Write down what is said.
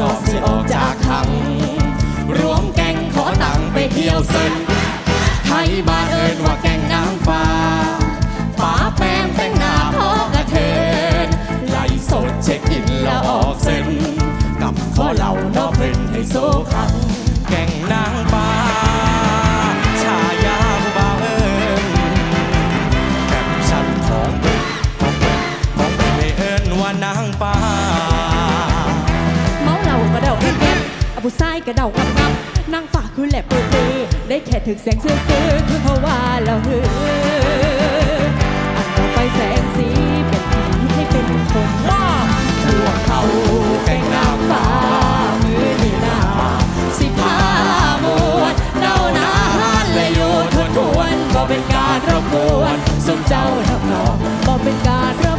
จอบสิออกจากขังรวมแกงขอตังไปเที่ยวเซนไทยบ้านเอิญว่าแกงนางฟ้าป้าแป้งแต่งหน้าพอกระเทินไล่สดเช็คอินแล้วออกเซ็นกับข้อเหล่านอกเป็นให้โซคังแกงนางฟ้าชายาผู้บ่าเอิญแคปชั่นของเอิญของเอิญของเอิญให้เอิญว่านางฟ้า ผู้ชายกระเดากับงับนั่งฝากคือแหลบปือปือได้แค่ถึกแสงเสื้อซื้อคือเพราะว่าเราเฮืออันเราไปแสงสีเป็นผีให้เป็นคนว่าพวกเขาแก่งนางฟ้ามือนีนาสิพามวนเน่านาและอยู่ทวนทวนก็เป็นการรบกวนสมเจ้าทำนอบอกเป็นการ